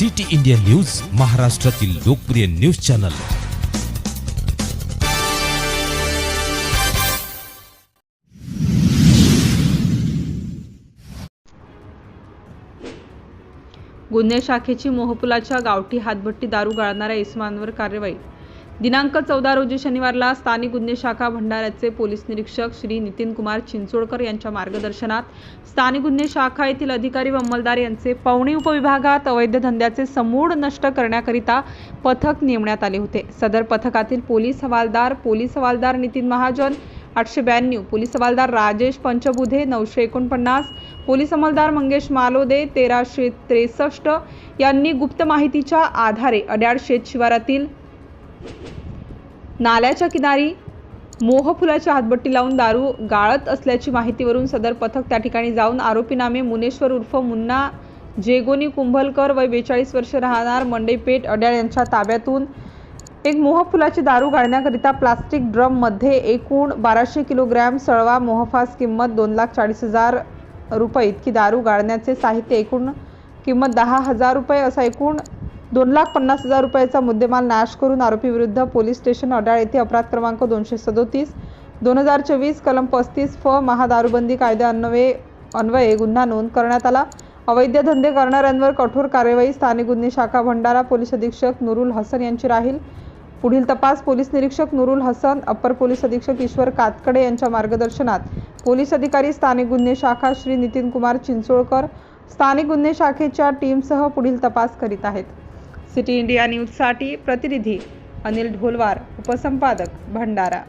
City India news महाराष्ट्रातील लोकप्रिय news channel. गुन्हे शाखेची मोहपुलाच्या गावठी हातभट्टी दारू गाळणाऱ्या इस्मांवर कार्यवाही दिनांक चौदा रोजी शनिवारला स्थानिक गुन्हे शाखा भंडाऱ्याचे पोलीस निरीक्षक श्री नितीन कुमार चिंचोळकर यांच्या मार्गदर्शनात स्थानिक गुन्हे शाखा येथील अधिकारी व अंमलदार यांचे पवणी उपविभागात अवैध धंद्याचे समूळ नष्ट करण्याकरिता पथक नेमण्यात आले होते. सदर पथकातील पोलीस हवालदार पोलीस हवालदार नितीन महाजन आठशे ब्याण्णव पोलीस हवालदार राजेश पंचबुधे नऊशे एकोणपन्नास पोलीस अंमलदार मंगेश मालोदे तेराशे त्रेसष्ट यांनी गुप्त माहितीच्या आधारे अड्याळ शेत शिवारातील नाल्याच्या किनारी मोहफुलाच्या हातबट्टी लावून दारू गाळत असल्याची माहितीवरून सदर पथक त्या ठिकाणी जाऊन आरोपीनामे मुनेश्वर उर्फ मुन्ना जेगोनी कुंभलकर वय बेचाळीस वर्ष राहणार मंडईपेठ अड्याळ यांच्या ताब्यातून एक मोहफुलाची दारू गाळण्याकरिता प्लास्टिक ड्रममध्ये एकूण बाराशे किलोग्रॅम सळवा मोहफास किंमत दोन लाख चाळीस हजार रुपये इतकी दारू गाळण्याचे साहित्य एकूण किंमत दहा हजार रुपये असा एकूण दोन लाख पन्नास हजार रुपयाचा मुद्देमाल नाश करून आरोपी विरुद्ध पोलीस स्टेशन अडाळ येथे अपराध क्रमांक दोनशे सदोतीस दोन हजार चोवीस कलम पस्तीस फ महादारूबंदी कायद्यान्वये अन्वये गुन्हा नोंद करण्यात आला. अवैध धंदे करणाऱ्यांवर कठोर कार्यवाही स्थानिक गुन्हे शाखा भंडारा पोलीस अधीक्षक नुरुल हसन यांची राहील. पुढील तपास पोलीस निरीक्षक नुरुल हसन अप्पर पोलीस अधीक्षक ईश्वर कातकडे यांच्या मार्गदर्शनात. पोलीस अधिकारी स्थानिक गुन्हे शाखा श्री नितीन कुमार चिंचोळकर स्थानिक गुन्हे शाखेच्या टीमसह पुढील तपास करीत आहेत. सिटी इंडिया न्यूजसाठी प्रतिनिधी अनिल ढोलवार उपसंपादक भंडारा.